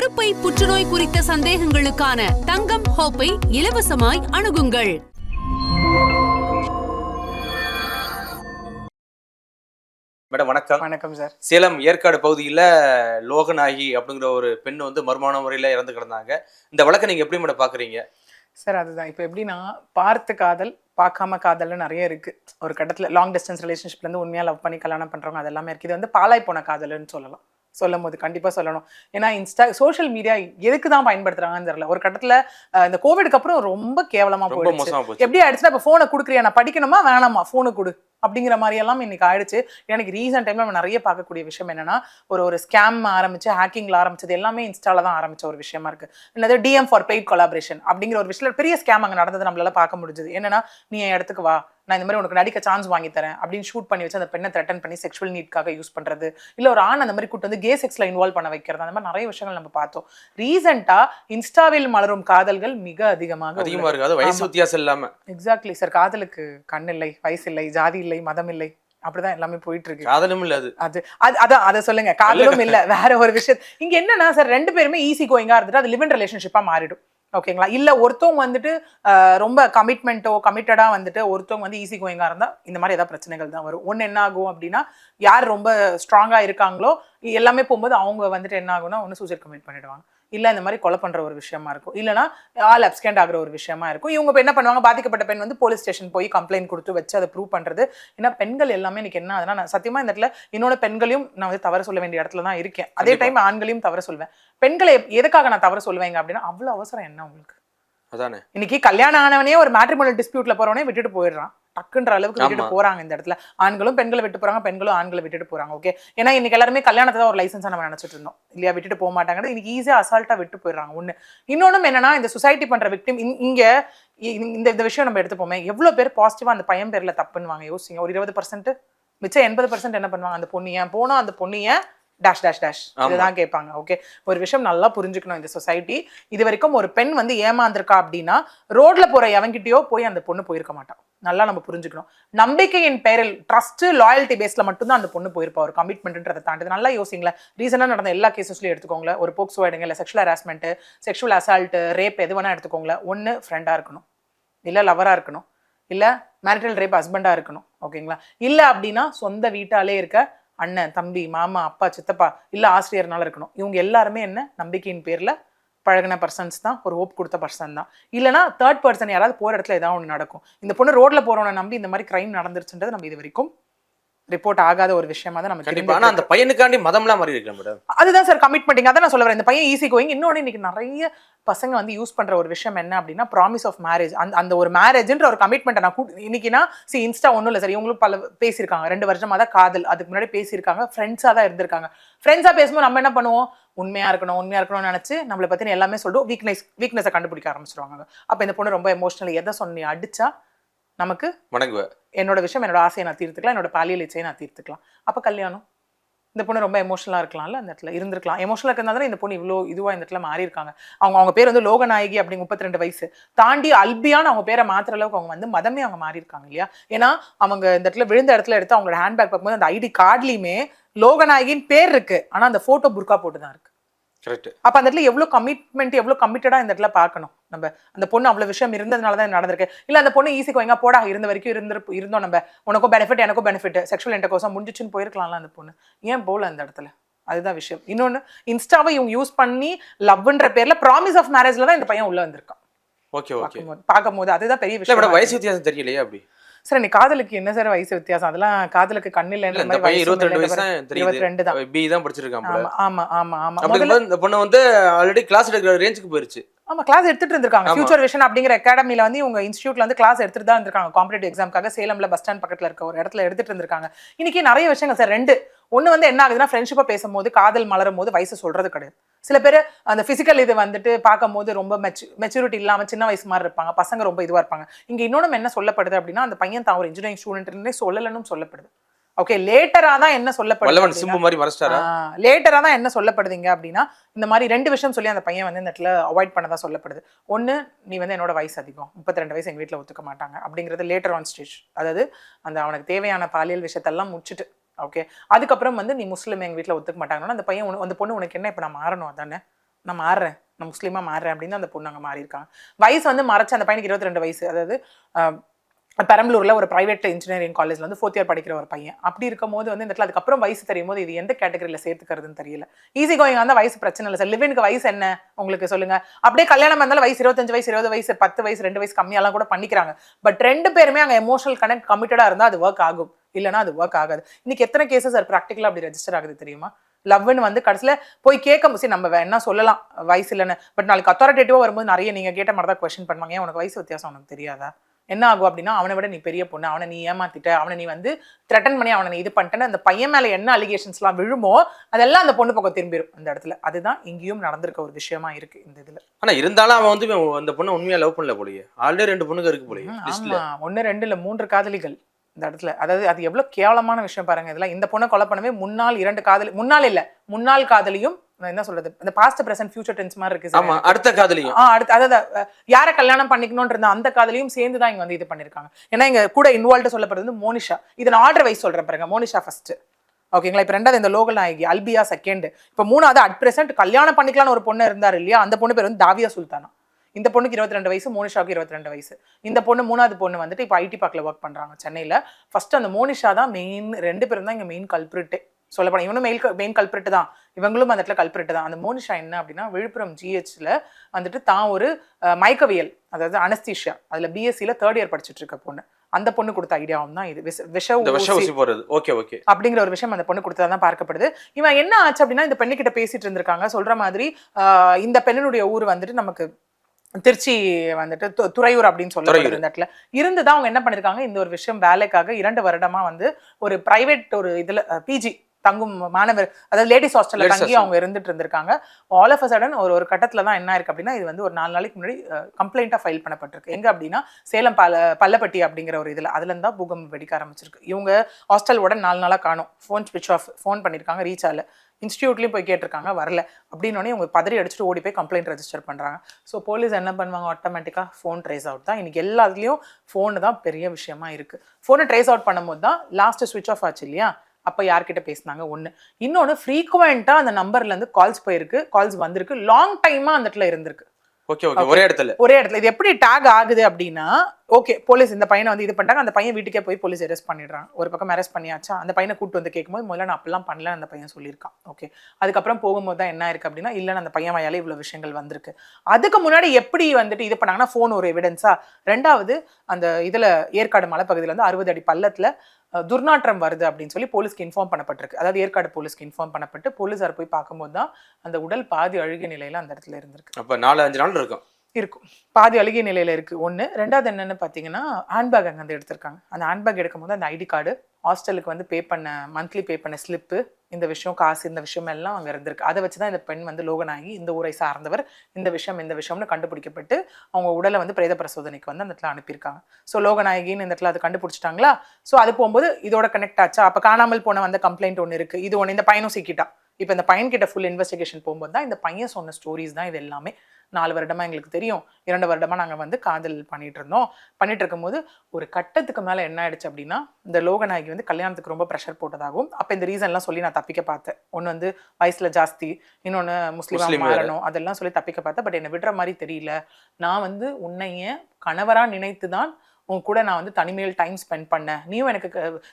கருப்பை புற்றுநோய் குறித்த சந்தேகங்களுக்கான தங்கம் ஹோப்பை இலவசமாய் அணுகுங்கள். மேடம் வணக்கம். வணக்கம் சார். சேலம் ஏற்காடு பகுதியில் லோகநாயகி அப்படிங்கிற ஒரு பெண் வந்து மர்மான முறையில் இறந்து கிடந்தாங்க. இந்த வழக்கை நீங்கள் எப்படி மேடம் பார்க்குறீங்க? சார் அதுதான். இப்போ எப்படின்னா பார்த்து காதல் பார்க்காம காதல்னு நிறைய இருக்கு. ஒரு கட்டத்தில் லாங் டிஸ்டன்ஸ் ரிலேஷன்ஷிப்லேருந்து உண்மையாக லவ் பண்ணி கல்யாணம் பண்ணுறவங்க அது எல்லாமே இருக்குது இது வந்து பாலாய் போன காதல்னு சொல்லலாம். சொல்லும் போது கண்டிப்பாக சொல்லணும். ஏன்னா இன்ஸ்டா சோஷியல் மீடியா எதுக்கு தான் பயன்படுத்துறாங்கன்னு தெரியல. ஒரு கட்டத்தில் இந்த கோவிடுக்கு அப்புறம் ரொம்ப கேவலமாக போயிடுச்சு. எப்படி ஆயிடுச்சுன்னா இப்போ ஃபோனை கொடுக்குறியா? நான் படிக்கணுமா? வேணாமா? ஃபோனு கொடு. அப்படிங்கிற மாதிரி எல்லாம் இன்னைக்கு ஆயிடுச்சு. எனக்கு ரீசெண்ட் டைம்ல நம்ம நிறைய பார்க்கக்கூடிய விஷயம் என்னன்னா ஒரு ஒரு ஸ்கேம் ஆரம்பிச்சு ஹேக்கிங்ல ஆரம்பிச்சது எல்லாமே இன்ஸ்டால தான் ஆரம்பிச்ச ஒரு விஷயமா இருக்கு. என்னது டிஎம் ஃபார் பெய்ட் கொலாபரேஷன் அப்படிங்கிற ஒரு விஷயத்துல பெரிய ஸ்கேம் அங்க நடந்தது நம்மளால பார்க்க முடிஞ்சது. என்னன்னா நீ என் இடத்துக்கு வா. நான் இந்த மாதிரி உனக்கு நடிக்க சான்ஸ் வாங்கி தரேன் அப்படின்னு ஷூட் பண்ணி வச்சு அந்த பெண்ணை த்ரெட்டன் பண்ணி செக்ஷுவல் நீட்காக யூஸ் பண்றது. இல்ல ஒரு ஆண் அந்த மாதிரி கூட்டு வந்து கே செக்ஸ்ல இன்வால்வ் பண்ண வைக்கிறது. அந்த மாதிரி நிறைய விஷயங்கள் நம்ம பார்த்தோம். ரீசெண்டா இன்ஸ்டாவில் மலரும் காதல்கள் மிக அதிகமாக அதிகமாக இருக்கு. வயசு. வித்தியாசம் இல்லாமல் எக்ஸாக்ட்லி சார் காதலுக்கு கண் இல்லை வயசு இல்லை ஜாதி இல்லை மதம் இல்லை. அப்படிதான் எல்லாமே போயிட்டு இருக்கு. காதலும் இல்லை அது. அது அது அதான் அதை சொல்லுங்க. காதலும் இல்ல. வேற ஒரு விஷயம். இங்க என்னன்னா சார் ரெண்டு பேருமே ஈஸி கோயிங்கா இருந்துட்டு அது லிவ் இன் ரிலேஷன்ஷிப்பா மாறிடும். ஓகேங்களா? இல்லை ஒருத்தவங்க வந்துட்டு ரொம்ப கமிட்மெண்ட்டோ கமிட்டடாக வந்துட்டு ஒருத்தவங்க வந்து ஈஸி கோயிங்காக இருந்தால் இந்த மாதிரி ஏதாவது பிரச்சனைகள் தான் வரும். ஒன்று என்ன ஆகும் அப்படின்னா யார் ரொம்ப ஸ்ட்ராங்காக இருக்காங்களோ எல்லாமே போகும்போது அவங்க வந்துட்டு என்ன ஆகும்னா ஒன்று சூசைட் கமிட் பண்ணிடுவாங்க. இல்ல இந்த மாதிரி கொலை பண்ற ஒரு விஷயமா இருக்கும். இல்லனா ஆல் அப்ஸ்கேண்ட் ஆகுற ஒரு விஷயமா இருக்கும். இவங்க இப்ப என்ன பண்ணுவாங்க? பாதிக்கப்பட்ட பெண் வந்து போலீஸ் ஸ்டேஷன் போய் கம்ப்ளைண்ட் கொடுத்து வச்சு அதை ப்ரூவ் பண்றது. ஏன்னா பெண்கள் எல்லாமே இன்னைக்கு என்ன ஆகுதுன்னா நான் சத்தியமா இந்த இடத்துல இன்னொரு பெண்களையும் நான் வந்து தவற சொல்ல வேண்டிய இடத்துல தான் இருக்கேன். அதே. டைம் ஆண்களையும் தவற சொல்வேன். பெண்களை எதுக்காக நான் தவற சொல்லுவேங்க அப்படின்னா அவ்வளவு அவசரம் என்ன உங்களுக்கு? அதானே? இன்னைக்கு கல்யாணம் ஆனவனே ஒரு மேட்ரிமோனல் டிஸ்பியூட்ல போறவனே விட்டுட்டு போயிடுறான். டக்குன்ற அளவுக்கு விட்டுட்டு. போறாங்க இந்த இடத்துல. ஆண்களும் பெண்களை விட்டு போறாங்க பெண்களும் ஆண்களை விட்டுட்டு போறாங்க ஓகே ஏன்னா இன்னைக்கு எல்லாருமே கல்யாணத்தை தான் ஒரு லைசன்ஸா நம்ம நினைச்சிட்டு இருந்தோம். இல்லையா விட்டுட்டு போக மாட்டாங்க இன்னைக்கு ஈஸியா அசால்ட்டா விட்டு போயிடுறாங்க ஒண்ணு. இன்னொன்னும் என்னன்னா இந்த சொசைட்டி பண்ற விக்டிம் இங்க இந்த இந்த விஷயம் நம்ம எடுத்துப்போமே. எவ்வளவு பேர் பாசிட்டிவா அந்த பையன் பேர்ல தப்புன்னுவாங்க யோசிங்க. ஒரு இருபது பர்சன்ட் மிச்சம் எண்பது பர்சன்ட் என்ன பண்ணுவாங்க? அந்த பொண்ணு ஏன் போனோம் அந்த பொண்ணு ஏன் டேஷ் டேஷ் டேஷ். இதுதான் கேட்பாங்க ஓகே ஒரு விஷயம் நல்லா புரிஞ்சுக்கணும் இந்த சொசைட்டி இது வரைக்கும் ஒரு பெண் வந்து ஏமாந்திருக்கா அப்படின்னா ரோட்ல போற எவன்கிட்டயோ போய் அந்த பொண்ணு போயிருக்க மாட்டான் நல்லா நம்ம புரிஞ்சுக்கணும். நம்பிக்கையின் பெயரில் ட்ரஸ்ட் லாயல்ட்டி பேஸ்ல மட்டும்தான் அந்த பொண்ணு போயிருப்பா. ஒரு கமிட்மெண்ட்ன்றதை தாண்டி. நல்லா யோசிங்களேன். ரீசெண்டாக நடந்த எல்லா கேசஸ்லையும் எடுத்துக்கோங்களேன். ஒரு போக்ஸோ எடுங்க இல்லை sexual harassment sexual assault rape எது வேணா எடுத்துக்கோங்களேன். ஒன்று ஃப்ரெண்டாக இருக்கணும். இல்லை லவராக இருக்கணும். இல்லை மேரிட்டல் ரேப் ஹஸ்பண்டாக இருக்கணும். ஓகேங்களா? இல்லை அப்படின்னா சொந்த வீட்டாலே இருக்க அண்ணன் தம்பி மாமா அப்பா சித்தப்பா இல்லை ஆசிரியர்னால இருக்கணும். இவங்க எல்லாருமே என்ன? நம்பிக்கையின் பேரில் பழகின பர்சன்ஸ் தான் ஒரு ஹோப் கொடுத்த பர்சன் தான். இல்லனா தேர்ட் பர்சன் யாராவது போற இடத்துல ஏதாவது ஒன்று நடக்கும். இந்த பொண்ணு ரோட்ல போகிறவனை நம்பி இந்த மாதிரி கிரைம் நடந்துருச்சுன்றது நம்ம இது வரைக்கும் ரிப்போர்ட் ஆகாத ஒரு விஷயமா தான் நம்ம கண்டிப்பா. ஆனா அந்த பையனுக்காண்டி மதம்லாம் மாறி இருக்கு மேடம் அதுதான் சார் கமிட்மெண்டிங் அதான் நான் சொல்ல வரேன். இந்த பையன் ஈஸி கோயிங் இன்னொன்று இன்னைக்கு நிறைய பசங்க வந்து யூஸ் பண்ற ஒரு விஷயம் என்ன அப்படின்னா ப்ராமிஸ் ஆஃப் மேரேஜ் அந்த அந்த ஒரு மேரேஜ்ன்ற ஒரு கமிட்மெண்ட்டை நான் இன்னைக்குனா சி இன்ஸ்டா ஒன்றும் இல்லை சார் இவங்களும் பல பேசியிருக்காங்க. ரெண்டு வருஷமா தான் காதல். அதுக்கு முன்னாடி பேசியிருக்காங்க. ஃப்ரெண்ட்ஸாக தான் இருந்திருக்காங்க. ஃப்ரெண்ட்ஸாக பேசும்போது நம்ம என்ன பண்ணுவோம்? உண்மையா இருக்கணும் உண்மையா இருக்கணும்னு நினைச்சு நம்மளை பத்தின எல்லாமே சொல்லிட்டு வீக்னஸ் வீக்னஸை கண்டுபிடிக்க ஆரம்பிச்சிருவாங்க அப்ப இந்த பொண்ணு ரொம்ப எமோஷனல் எதை சொன்னி அடிச்சா நமக்கு வணங்குவ. என்னோட விஷயம் என்னோட ஆசையை நான் தீர்த்துக்கலாம். என்னோட பாலியல் இச்சையை நான் தீர்த்துக்கலாம். அப்ப கல்யாணம். இந்த பொண்ணு ரொம்ப எமோஷனலாக இருக்கலாம்ல அந்த இடத்துல இருந்திருக்கலாம். எமோஷனலாக இருக்கிறதா இந்த பொண்ணு இவ்வளோ இதுவாக இந்த இடத்துல மாறி இருக்காங்க அவங்க அவங்க பேர் வந்து லோகநாயகி அப்படி முப்பத்தி ரெண்டு வயசு. தாண்டி அல்பியான்னு அவங்க பேரை மாத்துற அளவுக்கு அவங்க வந்து மதமே அவங்க மாறி இருக்காங்க இல்லையா? ஏன்னா அவங்க இந்த இடத்துல விழுந்த இடத்துல எடுத்து அவங்களோட ஹேண்ட்பேக் பார்க்கும்போது அந்த ஐடி கார்ட்லையுமே லோகநாயகின்னு பேர் இருக்கு. ஆனா அந்த போட்டோ புர்கா போட்டு தான் இருக்கு. கரெக்ட் அப்ப அந்த இடத்துல எவ்வளவு கமிட்மெண்ட் எவ்வளவு கமிட்டடா இந்த இடத்துல பார்க்கணும். நம்ம அந்த பொண்ணு அவ்வளவு விஷயம் இருந்ததுனால தான் நடந்திருக்கு. இல்ல அந்த பொண்ணு ஈஸி கோயங்க போடா இருந்த வரைக்கும் இருந்து இருந்தோம் நம்ம. உனக்கும் பெனிஃபிட் எனக்கும் பெனிஃபிட் செக்ஷுவல் இன்டர்கோர்ஸா முடிஞ்சிச்சுன்னு போயிருக்கலாம்ல அந்த பொண்ணு. ஏன் போல அந்த இடத்துல? அதுதான் விஷயம். இன்னொன்னு இன்ஸ்டாவை இவங்க யூஸ் பண்ணி லவ்ன்ற பேர்ல ப்ராமிஸ் ஆஃப் மேரேஜ்ல தான் இந்த பையன் உள்ள வந்திருக்கான். ஓகே ஓகே பார்க்கும்போது பார்க்கும்போது அதுதான் பெரிய விஷயம் வயசு வித்தியாசம் தெரியலையே அப்படி. சார் நீ காதலுக்கு என்ன சார் வயசு வித்தியாசம்? அதெல்லாம் காதலுக்கு கண்ணு இல்ல இல்லைன்ற இருபத்தி ரெண்டு வயசு இருபத்தி ரெண்டு தான். பி தான் படிச்சிருக்கான் போல. ஆமா ஆமா ஆமா இந்த பொண்ணு வந்து ஆல்ரெடி கிளாஸ் எடுக்கிற ரேஞ்சுக்கு போயிருச்சு. ஆமா கிளாஸ் எடுத்துட்டு இருந்திருக்காங்க. ஃபியூச்சர் விஷன் அப்படிங்கிற அகாடமில வந்து இவங்க இன்ஸ்டியூட்ல வந்து கிளாஸ் எடுத்துட்டு தான் இருந்திருக்காங்க. காம்படிட்டிவ் எக்ஸாம்க்காக சேலம்ல பஸ் ஸ்டாண்ட் பக்கத்துல இருக்க ஒரு இடத்துல எடுத்துட்டு இருந்திருக்காங்க. இன்னைக்கு நிறைய விஷயங்கள் சார். ரெண்டு ஒண்ணு வந்து என்ன ஆகுதுன்னா ஃப்ரெண்ட்ஷிப்பா பேசும்போது காதல் மலரும் போது வயசு சொல்றது கிடையாது. சில பேர் அந்த பிசிக்கல் இது வந்துட்டு பார்க்கும்போது ரொம்ப மெச்சு மெச்சூரிட்டி இல்லாம சின்ன வயசு மாதிரி இருப்பாங்க. பசங்க ரொம்ப இதுவா இருப்பாங்க. இங்க இன்னொன்னு என்ன சொல்லப்படுது அப்படின்னா அந்த பையன் தான் ஒரு இன்ஜினியரிங் ஸ்டூடெண்ட்னே சொல்லலன்னு சொல்லப்படுது. ஓகே லேட்டரா தான் என்ன சொல்லப்படுது சிம்பு மாதிரி மறைச்சிட்டாரா லேட்டரா தான் என்ன சொல்லப்படுதுங்க அப்படின்னா இந்த மாதிரி ரெண்டு விஷயம் சொல்லி அந்த பையன் வந்து இந்த இடத்துல அவாய்ட் பண்ணதா சொல்லப்படுது. ஒண்ணு நீ வந்து என்னோட வயசு அதிகம். முப்பத்தி ரெண்டு வயசு எங்க வீட்ல ஒத்துக்க மாட்டாங்க அப்படிங்கிறது லேட்டர் ஆன் ஸ்டேஜ் அதாவது அந்த அவனுக்கு தேவையான பாலியல் விஷயத்தெல்லாம் முடிச்சுட்டு ஓகே அதுக்கப்புறம் வந்து நீ முஸ்லீம் எங்கள் வீட்டில் ஒத்துக்க மாட்டாங்கன்னா அந்த பையன் உன- அந்த பொண்ணு உனக்கு என்ன இப்போ நான் மாறணும் அதானே? நான் மாறுறேன். நான் முஸ்லீமாக மாறுறேன் அப்படின்னு அந்த பொண்ணு அங்கே மாறியிருக்காங்க. வயசு வந்து மறைச்சு அந்த பையனுக்கு இருபத்தி ரெண்டு வயசு. அதாவது பெரம்பலூரில் ஒரு பிரைவேட் இன்ஜினியரிங் காலேஜில் வந்து ஃபோர்த் இயர் படிக்கிற ஒரு பையன். அப்படி இருக்கும் போது வந்து இந்த இடத்துல அதுக்கப்புறம் வயசு தெரியும் போது இது எந்த கேட்டகரியில் சேர்த்துக்கிறதுன்னு தெரியல. ஈஸி கோயிங் வந்து வயசு பிரச்சனை இல்லை. சார் லிவினுக்கு வயசு என்ன? உங்களுக்கு சொல்லுங்க. அப்படியே கல்யாணம் இருந்தாலும் வயசு இருபத்தஞ்சு வயசு இருபது வயசு பத்து வயசு ரெண்டு வயசு கம்மியாலாம் கூட பண்ணிக்கிறாங்க. பட் ரெண்டு பேருமே அங்கே எமோஷனல் கனெக்ட் கமிட்டடாக இருந்தால் அது ஒர்க் ஆகும். இல்லைன்னா அது ஒர்க் ஆகாது. இன்னைக்கு எத்தனை கேசஸ் சார் ப்ராக்டிக்கலாக அப்படி ரெஜிஸ்டர் ஆகுது தெரியுமா? லவ்னு வந்து கடைசியில் போய் கேட்க சரி நம்ம என்ன சொல்லலாம்? வயசு இல்லைன்னு. பட் நாளைக்கு அத்தாரிட்டேட்டிவாக வரும்போது நிறைய நீங்கள் கேட்ட மாதிரி தான் கொஸ்டின் பண்ணுவாங்க. ஏன் உனக்கு வயசு வித்தியாசம் உனக்கு தெரியாதா? என்ன ஆகும் அப்படின்னா அவனை விட நீ பெரிய பொண்ணு அவனை நீ ஏமாத்திட்ட அவனை நீ வந்து த்ரெட்டன் பண்ணி அவனை நீ இது பண்ணிட்டேன்னு அந்த பையன் மேலே என்ன அலிகேஷன்ஸ்லாம் விழுமோ அதெல்லாம் அந்த பொண்ணு பக்கம் திரும்பிடும் அந்த இடத்துல. அதுதான் இங்கேயும் நடந்திருக்க ஒரு விஷயமா இருக்கு இந்த இதுல. ஆனா இருந்தாலும் அவன் வந்து அந்த பொண்ணை உண்மையா லவ் பண்ணல போலயே. ஆல்ரெடி ரெண்டு பொண்ணுங்க இருக்கு போலயே ம், லிஸ்ட்ல ஆமா. ஒண்ணு ரெண்டு இல்ல மூன்று காதலிகள். இந்த இடத்துல. அதாவது அது எவ்வளவு கேவலமான விஷயம் பாருங்க இதெல்லாம். இந்த பொண்ணை கொலை பண்ணவே முன்னாள் இரண்டு காதலி முன்னாள் இல்ல முன்னாள் காதலியும் என்ன சொல்றது இந்த பாஸ்ட் பிரசன்ட் ஃபியூச்சர் டென்ஸ் மாதிரி இருக்கு ஆமா அடுத்த காதலியும். ஆ அடுத்து அதாவது யாரை கல்யாணம் பண்ணிக்கணும்ன்ற இருந்த அந்த காதலியும் சேர்ந்து தான் இங்க வந்து இது பண்ணிருக்காங்க. ஏன்னா இங்க கூட இன்வால்வ் சொல்லப்படுறது வந்து மோனிஷா. இதை நான் ஆர்டர் வைஸ் சொல்றேன் பாருங்க மோனிஷா ஃபர்ஸ்ட் ஓகேங்களா இப்போ ரெண்டாவது இந்த லோகல் நாயகி அல்பியா செகண்ட் இப்போ மூணாவது அட் பிரசன்ட் கல்யாணம் பண்ணிக்கலாம்னு ஒரு பொண்ணு இருந்தார் இல்லையா? அந்த பொண்ணு பேர் வந்து தாவியா சுல்தானா. இந்த பொண்ணுக்கு இருபத்தி ரெண்டு வயசு மோனிஷாவுக்கு இருபத்தி ரெண்டு வயசு. இந்த பொண்ணு மூணாவது பொண்ணு வந்துட்டு இப்போ ஐடி பார்க்கில் ஒர்க் பண்றாங்க சென்னையில. ஃபர்ஸ்ட் அந்த மோனிஷா தான் மெயின் ரெண்டு பேரும் தான் இங்க மெயின் கல்பிரிட்டு சொல்லப்போனா இவனும் மெயில் மெயின் கல்பிரிட்டு தான். இவங்களும் அந்த இடத்துல கல்பிரிட்டு தான். அந்த மோனிஷா என்ன அப்படின்னா விழுப்புரம் ஜிஹெச்ல வந்துட்டு தான் ஒரு மயக்கவியல் அதாவது அனஸ்தீஷியா அதுல பிஎஸ்சியில் தேர்ட் இயர் படிச்சுட்டு இருக்க பொண்ணு. அந்த பொண்ணு கொடுத்த ஐடியாவும் தான் இது. விஷ விஷ ஊசி போறது ஓகே ஓகே அப்படிங்கிற ஒரு விஷயம் அந்த பொண்ணு கொடுத்ததா தான் பார்க்கப்படுது. இவன் என்ன ஆச்சு அப்படின்னா இந்த பெண்ணுகிட்ட பேசிட்டு இருந்திருக்காங்க. சொல்ற மாதிரி இந்த பெண்ணினுடைய ஊர் வந்துட்டு நமக்கு திருச்சி வந்துட்டு துறையூர் அப்படின்னு சொல்லப்படுது. இந்த இடத்துல. இருந்துதான் அவங்க என்ன பண்ணிருக்காங்க? இந்த ஒரு விஷயம் வேலைக்காக இரண்டு வருடமா வந்து ஒரு பிரைவேட் ஒரு இதுல பிஜி தங்கும் மாணவர் அதாவது லேடிஸ் ஹாஸ்டல்ல தங்கி. அவங்க இருந்துட்டு இருந்திருக்காங்க. ஆல் ஆஃப் அ சடன் ஒரு ஒரு கட்டத்துல தான் என்ன இருக்கு அப்படின்னா இது வந்து ஒரு நாலு நாளைக்கு முன்னாடி கம்ப்ளைண்டா ஃபைல் பண்ணப்பட்டிருக்கு. எங்க அப்படின்னா சேலம் பல பல்லப்பட்டி அப்படிங்கிற ஒரு இதுல. அதுல இருந்தா பூகம்பம் வெடிக்க ஆரம்பிச்சிருக்கு. இவங்க ஹாஸ்டலோட நாலு நாளா காணும். ஃபோன் ஸ்விட்ச் ஆஃப் ஃபோன் பண்ணிருக்காங்க ரீச் ஆகல இன்ஸ்டியூட்லேயும் போய் கேட்டிருக்காங்க வரல. அப்படின்னோடனே இவங்க பதறி அடிச்சுட்டு ஓடி போய் கம்ப்ளைண்ட் ரெஜிஸ்டர் பண்ணுறாங்க ஸோ போலீஸ் என்ன பண்ணுவாங்க? ஆட்டோமேட்டிக்காக ஃபோன் ட்ரேஸ் அவுட் தான். இன்றைக்கி எல்லாத்துலேயும் ஃபோனு தான் பெரிய விஷயமா இருக்குது ஃபோனை ட்ரேஸ் அவுட் பண்ணும்போது தான் லாஸ்ட் ஸ்விட்ச் ஆஃப் ஆச்சு இல்லையா? அப்போ யார்கிட்ட பேசினாங்க? ஒன்று இன்னொன்று ஃப்ரீக்குவெண்ட்டாக அந்த நம்பர்லேருந்து கால்ஸ் போயிருக்கு. கால்ஸ் வந்திருக்கு. லாங் டைமாக அந்த இடத்துல இருந்திருக்கு. ஓகே ஓகே ஒரே இடத்துல. ஒரே இடத்துல. இது எப்படி டேக் ஆகுது அப்படின்னா ஓகே போலீஸ் இந்த பையனை வந்து இது பண்ணிட்டாங்க அந்த பையன் வீட்டுக்கே போய் போலீஸ் அரெஸ்ட் பண்ணிடுறாங்க ஒரு பக்கம் அரெஸ்ட் பண்ணியாச்சா? அந்த பையனை கூட்டு வந்து கேட்கும்போது முதல்ல நான் அப்படிலாம் பண்ணல அந்த பையன் சொல்லியிருக்கான். ஓகே அதுக்கப்புறம் போகும்போது தான் என்ன இருக்கு அப்படின்னா இல்லைன்னு அந்த பையன் வாயால இவ்வளவு விஷயங்கள் வந்திருக்கு. அதுக்கு முன்னாடி எப்படி வந்துட்டு இது பண்ணாங்கன்னா ஃபோன் ஒரு எவிடன்ஸா ரெண்டாவது அந்த இதுல ஏற்காடு மலைப்பகுதியில வந்து அறுபது அடி பள்ளத்துல துர்நாற்றம் வருது அப்படின்னு சொல்லி போலீஸ்க்கு இன்ஃபார்ம் பண்ணப்பட்டிருக்கு. அதாவது ஏற்காடு போலீஸ்க்கு இன்ஃபார்ம் பண்ணப்பட்டு போலீஸார் போய் பார்க்கும்போது தான் அந்த உடல் பாதி அழுகிய நிலையில அந்த இடத்துல இருந்திருக்கு. அப்ப நாலு அஞ்சு நாள் இருக்கும். இருக்கும். பாதி அழுகிய நிலையில இருக்கு. ஒன்று ரெண்டாவது என்னன்னு பார்த்தீங்கன்னா ஹேண்ட்பேக் அங்கே வந்து எடுத்திருக்காங்க. அந்த ஹேண்ட்பேக் எடுக்கும்போது அந்த ஐடி கார்டு ஹாஸ்டலுக்கு வந்து பே பண்ண மந்த்லி பே பண்ண ஸ்லிப்பு இந்த விஷயம் காசு இந்த விஷயம் எல்லாம் அங்கே இருந்திருக்கு. அதை வச்சு தான் இந்த பெண் வந்து லோகனாகி இந்த ஊரை சார்ந்தவர் இந்த விஷயம் இந்த விஷயம்னு கண்டுபிடிக்கப்பட்டு அவங்க உடலை வந்து பிரேத பரிசோதனைக்கு வந்து அந்த இடத்துல அனுப்பியிருக்காங்க. ஸோ லோகநாயகின்னு இந்த இடத்துல அதை கண்டுபிடிச்சிட்டாங்களா? ஸோ அது போகும்போது இதோட கனெக்ட் ஆச்சா? அப்போ காணாமல் போன வந்த கம்ப்ளைண்ட் ஒன்று இருக்கு. இது ஒன்று இந்த பையனும் சிக்கிட்டான். இப்போ இந்த பையன் கிட்ட ஃபுல் இன்வெஸ்டிகேஷன் போகும்போது தான் இந்த பையன் சொன்ன ஸ்டோரிஸ் தான் இது எல்லாமே. நாலு வருடமா எங்களுக்கு தெரியும். இரண்டு வருடமா நாங்க வந்து காதல் பண்ணிட்டு இருந்தோம் பண்ணிட்டு இருக்கும்போது ஒரு கட்டத்துக்கு மேல என்ன ஆயிடுச்சு அப்படின்னா இந்த லோகநாயகி வந்து கல்யாணத்துக்கு ரொம்ப ப்ரெஷர் போட்டதாகவும் அப்ப இந்த ரீசன்லாம் சொல்லி நான் தப்பிக்க பார்த்தேன். ஒன்னு வந்து வயசுல ஜாஸ்தி இன்னொன்னு முஸ்லீமா முஸ்லீம் வேற. மாறணும் அதெல்லாம் சொல்லி தப்பிக்க பார்த்தேன். பட் என்னை விடுற மாதிரி தெரியல. நான் வந்து உன்னைய கணவரா நினைத்து தான் உன் கூட நான் வந்து தனிமையில் டைம் ஸ்பெண்ட் பண்ணேன். நீயும் எனக்கு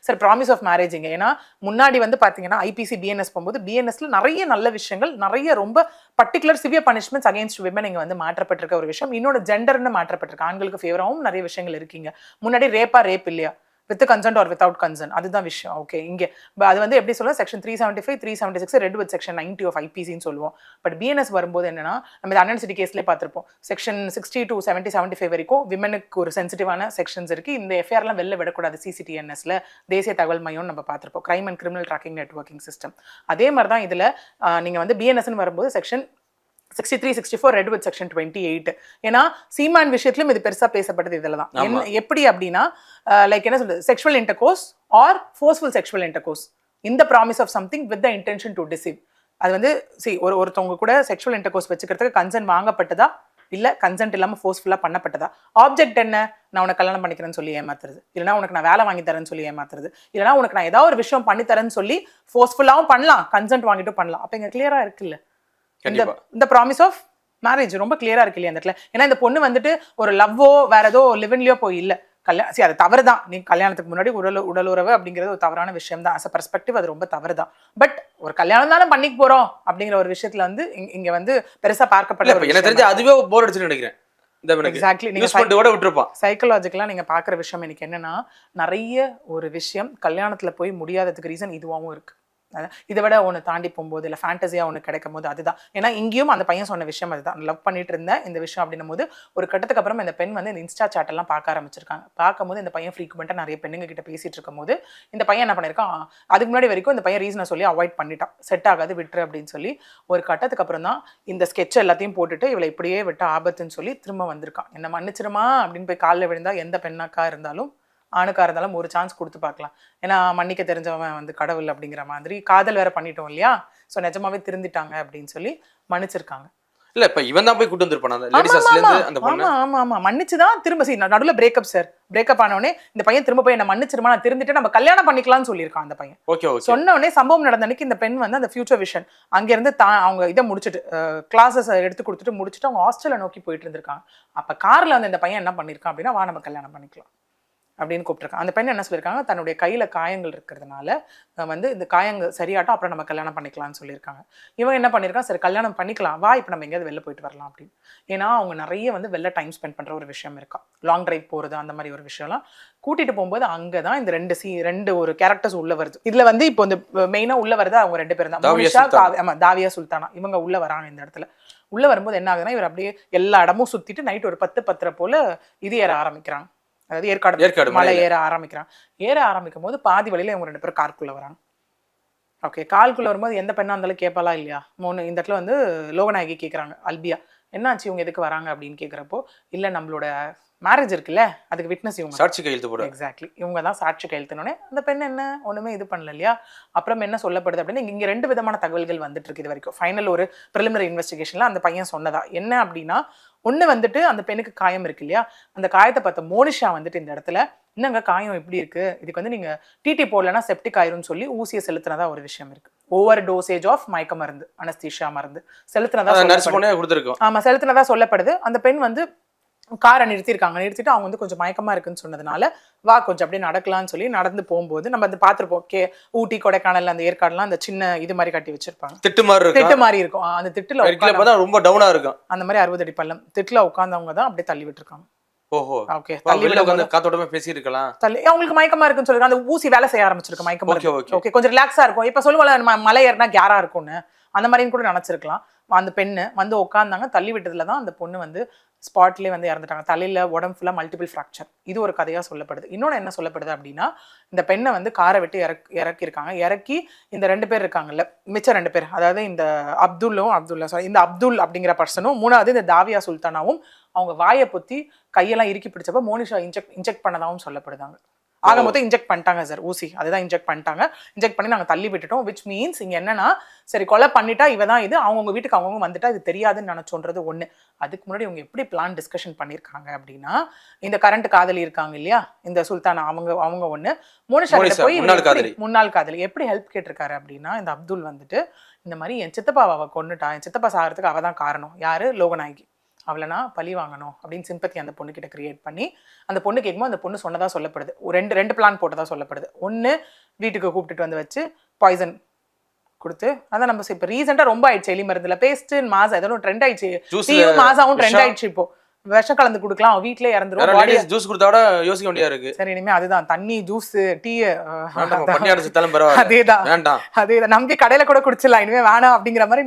சார் ப்ராமிஸ் ஆஃப் மேரேஜிங்க ஏன்னா முன்னாடி வந்து பார்த்தீங்கன்னா ஐபிசி பிஎன்எஸ் போகும்போது பிஎன்எஸ்ல நிறைய நல்ல விஷயங்கள் நிறைய ரொம்ப particular severe punishments against women இங்கே வந்து மாற்றப்பட்டிருக்க ஒரு விஷயம். இன்னொன்று ஜெண்டர்னு மாற்றப்பட்டிருக்கு. ஆண்களுக்கு ஃபேவராகவும் நிறைய விஷயங்கள் இருக்கீங்க. முன்னாடி ரேப்பா ரேப் இல்லையா? With consent or without concern அதுதான் விஷயம். ஓகே இங்கே. அது வந்து எப்படி சொல்லுவோம் section three seventy five three seventy six read with section ninety of ஐபிசின்னு சொல்லுவோம். பட் பிஎன்எஸ் வரும்போது என்னன்னா நம்ம இந்த அண்ணன் சிட்டி கேஸ்லேயே பார்த்துருப்போம். Section sixty to seventy seventy five வரைக்கும் விமனுக்கு ஒரு சென்சிட்டிவான செக்ஷன்ஸ் இருக்கு. இந்த எஃப்ஐஆர்லாம் வெளில விடக்கூடாது சிசிடிஎன்எஸ்ல தேசிய தகவல் மையம் நம்ம பார்த்துருப்போம். Crime and criminal tracking networking system அதே மாதிரி தான் இதில் நீங்கள் வந்து பிஎன்எஸ்ன்னு வரும்போது section sixty three sixty four read with section twenty eight ஏன்னா சீமான் விஷயத்திலும் இது பெருசாக பேசப்பட்டது இதில் தான் என்ன எப்படி அப்படின்னா லைக் என்ன சொல்றது sexual intercourse or forceful sexual intercourse இந்த promise of something with the intention to deceive அது வந்து சி ஒரு ஒருத்தவங்க கூட செக்ஷுவல் இன்டர்கோர்ஸ் வச்சுக்கிறதுக்கு கன்சென்ட் வாங்கப்பட்டதா? இல்ல கன்சென்ட் இல்லாம ஃபோர்ஸ்ஃபுல்லா பண்ணப்பட்டதா? ஆப்ஜெக்ட் என்ன? நான் உனக்கு கல்யாணம் பண்ணிக்கிறேன்னு சொல்லி ஏமாத்துறது. இல்லைனா உனக்கு நான் வேலை வாங்கி தரேன்னு சொல்லி ஏமாத்துறது. இல்லைனா உனக்கு நான் ஏதாவது ஒரு விஷயம் பண்ணி தரேன்னு சொல்லி ஃபோர்ஸ்ஃபுல்லாவும் பண்ணலாம் கன்சென்ட் வாங்கிட்டும் பண்ணலாம். அப்ப இங்க கிளியரா இருக்குல்ல. இந்த ப்ராமிஸ் ஆஃப் மேரேஜ் ரொம்ப கிளியரா இருக்கு இல்லையா அந்த இடத்துல? ஏன்னா இந்த பொண்ணு வந்துட்டு ஒரு லவ்வோ வேற ஏதோ லிவன்லயோ போய் இல்ல. கல்யாணம் சரி அது தவறு தான் நீ கல்யாணத்துக்கு முன்னாடி உடல் உடல் உறவு அப்படிங்கிறது ஒரு தவறான விஷயம் தான் அஸ் அ பெர்ஸ்பெக்டிவ் அது ரொம்ப தவறு தான் பட் ஒரு கல்யாணம் தானே பண்ணிக்க போறோம் அப்படிங்கிற ஒரு விஷயத்துல வந்து இங்க- வந்து பெருசா இப்ப எனக்கு தெரிஞ்சு அதுவே போர் அடிச்சுன்னு நினைக்கிறேன். எக்ஸாக்ட்லி நீங்க சைக்கலாஜிக்கலாக நீங்கள் பார்க்குற விஷயம் எனக்கு என்னன்னா நிறைய ஒரு விஷயம் கல்யாணத்தில் போய் முடியாததுக்கு ரீசன் இதுவாகவும் இருக்கு. இதை விட ஒன்று தாண்டி போகும்போது இல்லை ஃபேண்டசியாக ஒன்று கிடைக்கும் போது அதுதான். ஏன்னா இங்கேயும் அந்த பையன் சொன்ன விஷயம் அதுதான். லவ் பண்ணிட்டு இருந்தேன் இந்த விஷயம் அப்படின்னும் போது ஒரு கட்டத்துக்கு அப்புறம் இந்த பெண் வந்து இந்த இன்ஸ்டா சாட்டெல்லாம் பார்க்க ஆரம்பிச்சிருக்காங்க. பார்க்கும்போது இந்த பையன் ஃப்ரீக்வெண்ட்டாக நிறைய பெண்ணுங்க கிட்ட பேசிட்டு இருக்கும்போது இந்த பையன் என்ன பண்ணியிருக்கான் அதுக்கு முன்னாடி வரைக்கும் இந்த பையன் ரீசனை சொல்லி அவாய்ட் பண்ணிட்டான். செட் ஆகாது விட்டுரு அப்படின்னு சொல்லி ஒரு கட்டத்துக்கு அப்புறம் தான் இந்த ஸ்கெட்ச் எல்லாத்தையும் போட்டுட்டு இவளை இப்படியே விட்டு ஆபத்துன்னு சொல்லி திரும்ப வந்திருக்கான். என்ன மன்னிச்சிருமா அப்படின்னு போய் காலில் விழுந்தா எந்த பெண்ணாக்கா இருந்தாலும் ஆணுக்கா இருந்தாலும் ஒரு சான்ஸ் கொடுத்து பார்க்கலாம். ஏன்னா மன்னிக்க தெரிஞ்சவன் வந்து கடவுள் அப்படிங்கிற மாதிரி காதல் வேற பண்ணிட்டோம் இல்லையா? ஸோ நிஜமாவே திருந்திட்டாங்க அப்படின்னு சொல்லி மன்னிச்சிருக்காங்க. இல்ல இப்ப இவன் தான் போய் கூட்டு வந்திருப்பான்? ஆமா, ஆமா, இருந்து ஆமா. மன்னிச்சுதான் திரும்ப சரி நடுவுல பிரேக்கப் சார் பிரேக்கப் ஆனவனே இந்த பையன் திரும்ப போய் என்ன மன்னிச்சிருமா? நான் திருந்திட்டு நம்ம கல்யாணம் பண்ணிக்கலாம்னு சொல்லியிருக்கான் அந்த பையன். ஓகே ஓகே சொன்ன உடனே சம்பவம் நடந்த அன்னைக்கு இந்த பெண் வந்து அந்த ஃபியூச்சர் விஷன் அங்கேருந்து தா அவங்க இதை முடிச்சுட்டு கிளாஸஸ் எடுத்து கொடுத்துட்டு முடிச்சுட்டு அவங்க ஹாஸ்டலை நோக்கி போயிட்டு இருந்திருக்காங்க. அப்போ காரில் வந்து இந்த பையன் என்ன பண்ணியிருக்கான் அப்படின்னா வா நம்ம கல்யாணம் பண்ணிக்கலாம். அப்படின்னு கூப்பிட்டுருக்காங்க. அந்த பெண் என்ன சொல்லியிருக்காங்க தன்னுடைய கையில் காயங்கள் இருக்கிறதுனால வந்து இந்த காயங்கள் சரியாட்டும் அப்புறம் நம்ம கல்யாணம் பண்ணிக்கலாம்னு சொல்லியிருக்காங்க. இவன் என்ன பண்ணியிருக்கான் சரி கல்யாணம் பண்ணிக்கலாம் வா இப்போ நம்ம எங்கேயாவது வெளில போயிட்டு வரலாம் அப்படின்னு. ஏன்னா அவங்க நிறைய வந்து வெளில டைம் ஸ்பெண்ட் பண்ணுற ஒரு விஷயம் இருக்கா. லாங் டிரைவ் போகிறது அந்த மாதிரி ஒரு விஷயம்லாம். கூட்டிட்டு போகும்போது அங்கே தான் இந்த ரெண்டு சி ரெண்டு ஒரு கேரக்டர்ஸ் உள்ள வருது. இதுல வந்து இப்போ இந்த மெயினாக உள்ள வருது அவங்க ரெண்டு பேரும் தான் தாவியா மோனிஷா சுல்தானா. காவி- ஆமா தாவியா சுல்தானா. இவங்க உள்ள வராங்க இந்த இடத்துல. உள்ள வரும்போது என்ன ஆகுதுன்னா இவர் அப்படியே எல்லா இடமும் சுத்திட்டு நைட் ஒரு பத்து பத்தரை போல இது ஏற ஆரம்பிக்கிறாங்க. அதாவது ஏற்காடு ஏற்காடு மலை. ஏற ஆரம்பிக்கிறாங்க ஏற ஆரம்பிக்கும் போது பாதி வழியில இவங்க ரெண்டு பேரும் காருக்குள்ள வராங்க. ஓகே கால்குள்ள வரும்போது எந்த பெண்ணா இருந்தாலும் கேட்பாளா இல்லையா? மூணு இந்த இடத்துல வந்து லோகநாயகி கேட்குறாங்க அல்பியா. என்னாச்சு இவங்க எதுக்கு வராங்க அப்படின்னு கேட்குறப்போ இல்லை நம்மளோட மேரேஜ் இருக்குல்ல அதுக்கு விட்னஸ் இவங்க. சாட்சி கையெழுத்து போட. எக்ஸாக்ட்லி இவங்க தான் சாட்சி கையெழுத்தினோடனே அந்த பெண் என்ன? ஒண்ணுமே இது பண்ணல இல்லையா? அப்புறம் என்ன சொல்லப்படுது அப்படின்னு இங்க- ரெண்டு விதமான தகவல்கள் வந்துட்டு இருக்கு இது வரைக்கும். ஃபைனல் ஒரு ப்ரிலிமினரி இன்வெஸ்டிகேஷன்ல அந்த பையன் சொன்னதா. என்ன அப்படின்னா ஒண்ணு வந்துட்டு அந்த பெண்ணுக்கு காயம் இருக்கு இல்லையா? அந்த காயத்தை பார்த்த மோனிஷா வந்துட்டு இந்த இடத்துல என்னங்க காயம் எப்படி இருக்கு? இதுக்கு வந்து நீங்க டிடி போடலன்னா செப்டிக் ஆயிரும்னு சொல்லி ஊசியை செலுத்தினதா ஒரு விஷயம் இருக்கு. ஓவர் டோசேஜ் ஆஃப் மயக்க மருந்து அனஸ்தீஷா மருந்து. செலுத்தினதா ஆமா செலுத்தினதா சொல்லப்படுது. அந்த பெண் வந்து காரை நிறுத்தியிருக்காங்க. நிறுத்திட்டு அவங்க வந்து கொஞ்சம் மயக்கமா இருக்குன்னு சொன்னதுனால வா கொஞ்சம் அப்படியே நடக்கலாம்னு சொல்லி நடந்து போகும்போது நம்ம வந்து பார்த்துருப்போம். கே ஊட்டி கொடைக்கானல் அந்த ஏற்காடுலாம் அந்த சின்ன இது மாதிரி கட்டி வச்சிருப்பாங்க. திட்டு மாதிரி திட்டு மாதிரி இருக்கும். அந்த திட்டுல ரொம்ப டவுனா இருக்கும். அந்த மாதிரி அறுபது அடி பள்ளம். திட்டுல உட்கார்ந்தவங்க தான் அப்படியே தள்ளி விட்டுருக்காங்க. ஓஹோ. ஓகே வா, தள்ளி காத்தோட்டமா பேசியிருக்கலாம். தள்ளி அவங்களுக்கு மயக்கமா இருக்குன்னு சொல்லிருக்காங்க அந்த ஊசி வேலை செய்ய ஆரம்பிச்சிருக்கு மயக்கம். ஓகே கொஞ்சம் ரிலாக்ஸா இருக்கும். இப்ப சொல்லுவாங்க மலை ஏறினா கேரா இருக்கும்னு. அந்த மாதிரின்னு கூட நினைச்சிருக்கலாம். அந்த பெண்ணு வந்து உட்காந்தாங்க தள்ளி விட்டதுல தான் அந்த பொண்ணு வந்து ஸ்பாட்லேயே வந்து இறந்துட்டாங்க. தலையில உடம்பு மல்டிபிள் ஃப்ராக்சர் இது ஒரு கதையா சொல்லப்படுது. இன்னொன்று என்ன சொல்லப்படுது அப்படின்னா இந்த பெண்ணை வந்து காரை விட்டு இறக் இறக்கியிருக்காங்க. இறக்கி இந்த ரெண்டு பேர் இருக்காங்கல்ல மிச்சம் ரெண்டு பேர் அதாவது இந்த அப்துல்லும் அப்துல்லா சாரி இந்த அப்துல் அப்படிங்கிற பர்சனும் மூணாவது இந்த தாவியா சுல்தானாவும் அவங்க வாயை பொத்தி கையெல்லாம் இறுக்கி பிடிச்சப்ப மோனிஷா இன்ஜெக்ட் இன்ஜெக்ட் பண்ணதாகவும் சொல்லப்படுதாங்க. ஆக மொத்தம் இன்ஜெக்ட் பண்ணிட்டாங்க சார் ஊசி. அதுதான் இன்ஜெக்ட் பண்ணிட்டாங்க. இன்ஜெக்ட் பண்ணி நாங்கள் தள்ளி விட்டுட்டோம். விச் மீன்ஸ் இங்கே என்னன்னா சரி கொலை பண்ணிட்டா இவ தான் இது. அவங்கவுங்க வீட்டுக்கு அவங்கவுங்க வந்துட்டா இது தெரியாதுன்னு நினச்சோன்றது ஒன்று அதுக்கு முன்னாடி இவங்க எப்படி பிளான் டிஸ்கஷன் பண்ணியிருக்காங்க அப்படின்னா இந்த கரண்ட் காதலி இருக்காங்க இல்லையா? இந்த சுல்தானா அவங்க அவங்க ஒன்று மோனிஷா போய் முன்னாள் காதலி. எப்படி ஹெல்ப் கேட்டிருக்காரு அப்படின்னா இந்த அப்துல் வந்துட்டு இந்த மாதிரி என் சித்தப்பாவை அவ கொன்னுட்டா என் சித்தப்பா சாகிறதுக்கு அவ தான் காரணம். யாரு? லோகநாயகி. அவளை நான் பழி வாங்கணும் அப்படின்னு சிம்பத்தி அந்த பொண்ணுக்கிட்ட கிரியேட் பண்ணி அந்த பொண்ணு கேட்கும்போது அந்த பொண்ணு சொன்னதா சொல்லப்படுது. ஒரு ரெண்டு ரெண்டு பிளான் போட்டதா சொல்லப்படுது. ஒன்று வீட்டுக்கு கூப்பிட்டுட்டு வந்து வச்சு பாய்சன் கொடுத்து அதான் நம்ம இப்போ ரீசெண்டாக ரொம்ப ஆயிடுச்சு எலி மருந்துல. பேஸ்ட் மாசா ஏதோ ட்ரெண்ட் ஆயிடுச்சு. டீயும் மாசாவும் ட்ரெண்ட். ஆயிடுச்சு இப்போ. விஷம் கலந்து கொடுக்கலாம் வீட்லயே இறந்துரும் ஜூஸ் கொடுத்தா கூட யோசிக்க இருக்கு. சரி இனிமே அதுதான். தண்ணி ஜூஸ் டீ அதேதான். அதேதான். நம்பி கடையில கூட குடிச்சிடலாம். இனிமே வேணாம் அப்படிங்கிற மாதிரி